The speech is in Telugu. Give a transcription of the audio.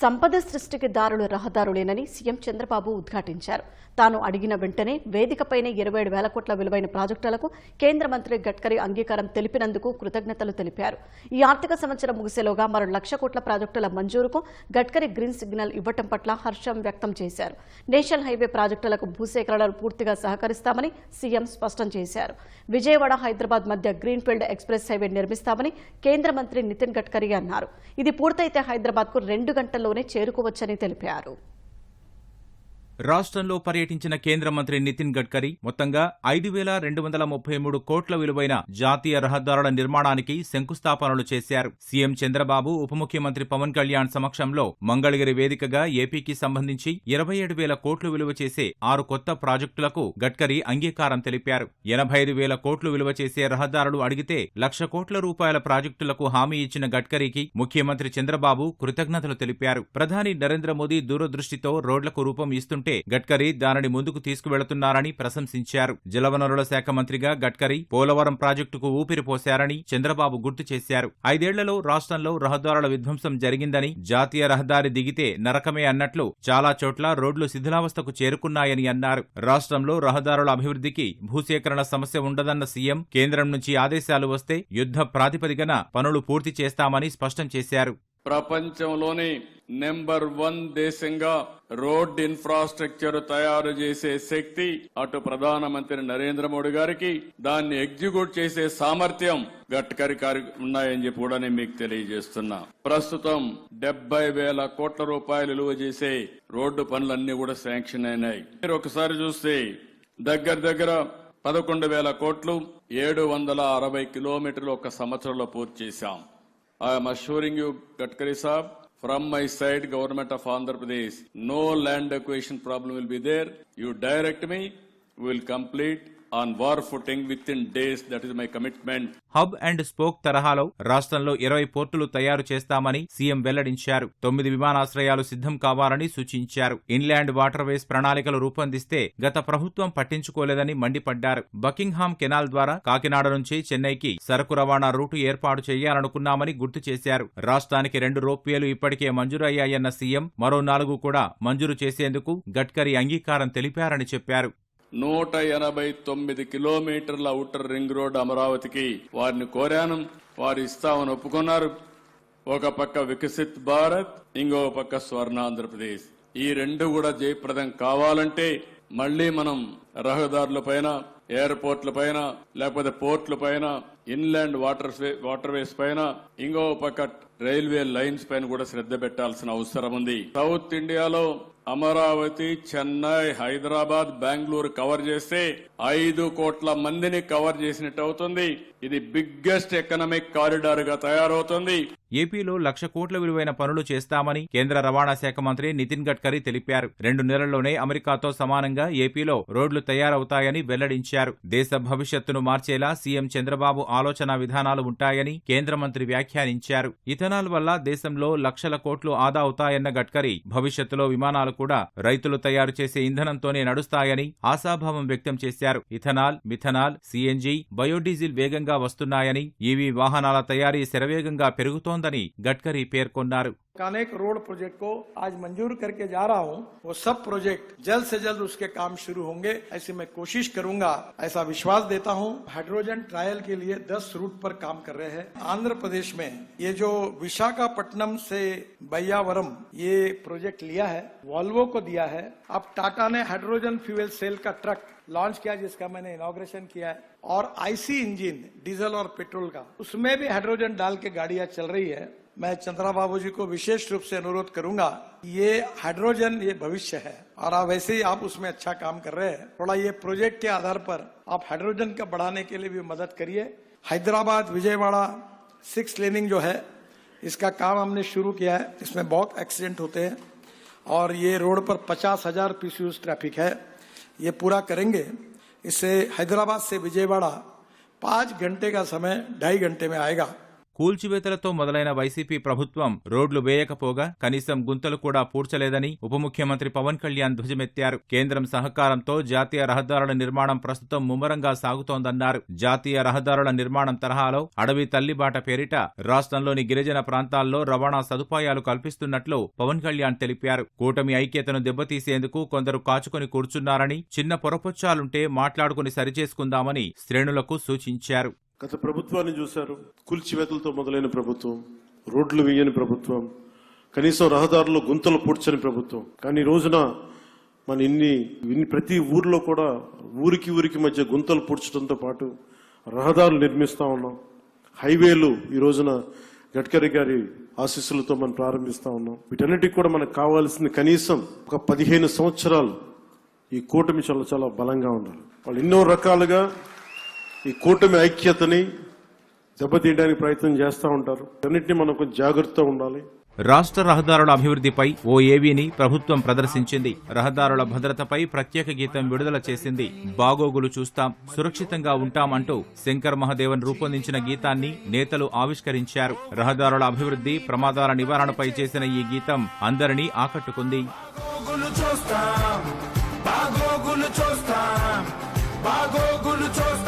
సంపద సృష్టికి దారులు రహదారులేనని సీఎం చంద్రబాబు ఉద్ఘాటించారు. తాను అడిగిన వెంటనే వేదికపైనే ఇరవై ఏడు వేల కోట్ల విలువైన ప్రాజెక్టులకు కేంద్ర మంత్రి గడ్కరీ అంగీకారం తెలిపినందుకు కృతజ్ఞతలు తెలిపారు. ఈ ఆర్థిక సంవత్సరం ముగిసేలోగా మరో లక్ష కోట్ల ప్రాజెక్టుల మంజూరుకు గడ్కరీ గ్రీన్ సిగ్నల్ ఇవ్వటం పట్ల హర్షం వ్యక్తం చేశారు. నేషనల్ హైవే ప్రాజెక్టులకు భూసేకరణలు పూర్తిగా సహకరిస్తామని సీఎం స్పష్టం చేశారు. విజయవాడ హైదరాబాద్ మధ్య గ్రీన్ఫీల్డ్ ఎక్స్ప్రెస్ హైవే నిర్మిస్తామని కేంద్ర మంత్రి నితిన్ గడ్కరీ అన్నారు. ఇది పూర్తయితే హైదరాబాద్కు రెండు గంటల్లోనే చేరుకోవచ్చని తెలిపారు. రాష్ట్రంలో పర్యటించిన కేంద్ర మంత్రి నితిన్ గడ్కరీ మొత్తంగా ఐదు వేల రెండు వందల ముప్పై మూడు కోట్ల విలువైన జాతీయ రహదారుల నిర్మాణానికి శంకుస్థాపనలు చేశారు. సీఎం చంద్రబాబు ఉప ముఖ్యమంత్రి పవన్ కళ్యాణ్ సమక్షంలో మంగళగిరి వేదికగా ఏపీకి సంబంధించి ఇరవై ఏడు వేల కోట్లు విలువ చేసే ఆరు కొత్త ప్రాజెక్టులకు గడ్కరీ అంగీకారం తెలిపారు. ఎనభై ఐదు వేల కోట్లు విలువ చేసే రహదారులు అడిగితే లక్ష కోట్ల రూపాయల ప్రాజెక్టులకు హామీ ఇచ్చిన గడ్కరీకి ముఖ్యమంత్రి చంద్రబాబు కృతజ్ఞతలు తెలిపారు. ప్రధాని నరేంద్ర మోదీ దూరదృష్టితో రోడ్లకు రూపం ఇస్తుంటే గడ్కరీ దానిని ముందుకు తీసుకువెళుతున్నారని ప్రశంసించారు. జలవనరుల శాఖ మంత్రిగా గడ్కరీ పోలవరం ప్రాజెక్టుకు ఊపిరి పోశారని చంద్రబాబు గుర్తు చేశారు. ఐదేళ్ళలో రాష్ట్రంలో రహదారుల విధ్వంసం జరిగిందని జాతీయ రహదారి దిగితే నరకమే అన్నట్లు చాలా చోట్ల రోడ్లు శిథిలావస్థకు చేరుకున్నాయని అన్నారు. రాష్ట్రంలో రహదారుల అభివృద్ధికి భూసేకరణ సమస్య ఉండదన్న సీఎం కేంద్రం నుంచి ఆదేశాలు వస్తే యుద్ధ ప్రాతిపదికన పనులు పూర్తి చేస్తామని స్పష్టం చేశారు. ప్రపంచంలోని నెంబర్ వన్ దేశంగా రోడ్ ఇన్ఫ్రాస్ట్రక్చర్ తయారు చేసే శక్తి అటు ప్రధానమంత్రి నరేంద్ర మోడీ గారికి దాన్ని ఎగ్జిక్యూట్ చేసే సామర్థ్యం గడ్కరీ గారి ఉన్నాయని చెప్పి కూడా నేను మీకు తెలియజేస్తున్నా. ప్రస్తుతం డెబ్బై వేల కోట్ల రూపాయలు విలువ చేసే రోడ్డు పనులన్నీ కూడా శాంక్షన్ అయినాయి. మీరు ఒకసారి చూస్తే దగ్గర దగ్గర పదకొండు వేల కోట్లు ఏడు వందల అరవై కిలోమీటర్లు ఒక సంవత్సరంలో పూర్తి చేశాం. I am assuring you, Gatkari Saab, from my side, Government of Andhra Pradesh, no land acquisition problem will be there. You direct me, we will complete on war footing with in days that is my commitment hub and spoke తరహాలో రాష్ట్రంలో ఇరవై పోర్టులు తయారు చేస్తామని సీఎం వెల్లడించారు. తొమ్మిది విమానాశ్రయాలు సిద్ధం కావాలని సూచించారు. ఇన్లాండ్ వాటర్వేస్ ప్రణాళికలు రూపొందిస్తే గత ప్రభుత్వం పట్టించుకోలేదని మండిపడ్డారు. బకింగ్హామ్ కెనాల్ ద్వారా కాకినాడ నుంచి చెన్నైకి సరకు రవాణా రూటు ఏర్పాటు చేయాలనుకున్నామని గుర్తు చేశారు. రాష్ట్రానికి రెండు రోప్వేలు ఇప్పటికే మంజూరయ్యాయన్న సీఎం మరో నాలుగు కూడా మంజూరు చేసేందుకు గడ్కరీ అంగీకారం తెలిపారని చెప్పారు. నూట ఎనభై తొమ్మిది కిలోమీటర్ల అవుటర్ రింగ్ రోడ్ అమరావతికి వారిని కోరాను. వారు ఇస్తామని ఒప్పుకున్నారు. ఒక పక్క వికసిత్ భారత్ ఇంకో పక్క స్వర్ణ ఆంధ్రప్రదేశ్. ఈ రెండు కూడా జయప్రదం కావాలంటే మళ్ళీ మనం రహదారుల పైన ఎయిర్పోర్ట్ల పైన లేకపోతే పోర్ట్ల పైన ఇన్లాండ్ వాటర్ వాటర్ వేస్ పైన ఇంకో పక్క రైల్వే లైన్స్ పైన కూడా శ్రద్ధ పెట్టాల్సిన అవసరం ఉంది. సౌత్ ఇండియాలో అమరావతి చెన్నై హైదరాబాద్ బెంగళూరు కవర్ చేస్తే ఐదు కోట్ల మందిని కవర్ చేసినట్టు అవుతుంది. ఇది బిగ్గెస్ట్ ఎకనామిక్ కారిడార్గా తయారవుతుంది. ఏపీలో లక్ష కోట్ల విలువైన పనులు చేస్తామని కేంద్ర రవాణా శాఖ మంత్రి నితిన్ గడ్కరీ తెలిపారు. రెండు నెలల్లోనే అమెరికాతో సమానంగా ఏపీలో రోడ్లు తయారవుతాయని వెల్లడించారు. దేశ భవిష్యత్తును మార్చేలా సీఎం చంద్రబాబు ఆలోచన విధానాలు ఉంటాయని కేంద్ర మంత్రి వ్యాఖ్యానించారు ఇథనాల్ వల్ల దేశంలో లక్షల కోట్లు ఆదా అవుతాయన్న గడ్కరీ భవిష్యత్తులో విమానాలు కూడా రైతులు తయారు చేసే ఇంధనంతోనే నడుస్తాయని ఆశాభావం వ్యక్తం చేశారు ఇథనాల్ మిథనాల్ సీఎన్జీ బయోడీజిల్ వేగంగా వస్తున్నాయని ఈవీ వాహనాల తయారీ శరవేగంగా పెరుగుతోందని గడ్కరీ పేర్కొన్నారు अनेक रोड प्रोजेक्ट को आज मंजूर करके जा रहा हूं वो सब प्रोजेक्ट जल्द से जल्द उसके काम शुरू होंगे ऐसी मैं कोशिश करूंगा ऐसा विश्वास देता हूं हाइड्रोजन ट्रायल के लिए 10 रूट पर काम कर रहे हैं। आंध्र प्रदेश में ये जो विशाखापट्टनम से बैयावरम ये प्रोजेक्ट लिया है, वॉल्वो को दिया है। अब टाटा ने हाइड्रोजन फ्यूल सेल का ट्रक लॉन्च किया, जिसका मैंने इनोग्रेशन किया है। और आईसी इंजन, डीजल और पेट्रोल का, उसमें भी हाइड्रोजन डाल के गाड़ियाँ चल रही है। मैं चंद्रा बाबू जी को विशेष रूप से अनुरोध करूँगा, ये हाइड्रोजन ये भविष्य है, और आप वैसे ही आप उसमें अच्छा काम कर रहे हैं। थोड़ा ये प्रोजेक्ट के आधार पर आप हाइड्रोजन का बढ़ाने के लिए भी मदद करिए। हैदराबाद, विजयवाड़ा, सिक्स लेनिंग जो है, इसका काम हमने शुरू किया है इसमें बहुत एक्सीडेंट होते हैं, और ये रोड पर पचास हज़ार पीसीयूज ट्रैफ़िक है। ये पूरा करेंगे, इससे हैदराबाद से विजयवाड़ा पाँच घंटे का समय, ढाई घंटे में आएगा। కూల్చివేతలతో మొదలైన వైసీపీ ప్రభుత్వం రోడ్లు వేయకపోగా కనీసం గుంతలు కూడా పూడ్చలేదని ఉప ముఖ్యమంత్రి పవన్ కళ్యాణ్ ధ్వజమెత్తారు. కేంద్రం సహకారంతో జాతీయ రహదారుల నిర్మాణం ప్రస్తుతం ముమ్మరంగా సాగుతోందన్నారు. జాతీయ రహదారుల నిర్మాణం తరహాలో అడవి తల్లిబాట పేరిట రాష్ట్రంలోని గిరిజన ప్రాంతాల్లో రవాణా సదుపాయాలు కల్పిస్తున్నట్లు పవన్ కళ్యాణ్ తెలిపారు. కూటమి ఐక్యతను దెబ్బతీసేందుకు కొందరు కాచుకొని కూర్చున్నారని చిన్న పొరపొచ్చాలుంటే మాట్లాడుకుని సరిచేసుకుందామని శ్రేణులకు సూచించారు. గత ప్రభుత్వాన్ని చూశారు. కూల్చివేతలతో మొదలైన ప్రభుత్వం రోడ్లు వేయని ప్రభుత్వం కనీసం రహదారుల్లో గుంతలు పూడ్చని ప్రభుత్వం. కానీ రోజున మన ఇన్ని ఇన్ని ప్రతి ఊర్లో కూడా ఊరికి ఊరికి మధ్య గుంతలు పూడ్చడంతో పాటు రహదారులు నిర్మిస్తా ఉన్నాం. హైవేలు ఈ రోజున గడ్కరీ గారి ఆశీస్సులతో మనం ప్రారంభిస్తా ఉన్నాం. వీటన్నిటికి కూడా మనకు కావాల్సింది కనీసం ఒక పదిహేను సంవత్సరాలు ఈ కూటమి చాలా చాలా బలంగా ఉండాలి. వాళ్ళు ఎన్నో రకాలుగా ఈ కూటమి ఐక్యతని దెబ్బతీయడానికి ప్రయత్నం చేస్తూ ఉంటారు. అన్నింటినీ మనం కొంచెం జాగ్రత్తగా ఉండాలి. రాష్ట్ర రహదారుల అభివృద్ధిపై ఓ ఏవీని ప్రభుత్వం ప్రదర్శించింది. రహదారుల భద్రతపై ప్రత్యేక గీతం విడుదల చేసింది. బాగోగులు చూస్తాం సురక్షితంగా ఉంటామంటూ శంకర్ మహదేవన్ రూపొందించిన గీతాన్ని నేతలు ఆవిష్కరించారు. రహదారుల అభివృద్ధి ప్రమాదాల నివారణపై చేసిన ఈ గీతం అందరినీ ఆకట్టుకుంది. బాగోగులు చూస్తాం బాగోగులు చూస్తాం బాగోగులు చూస్తాం.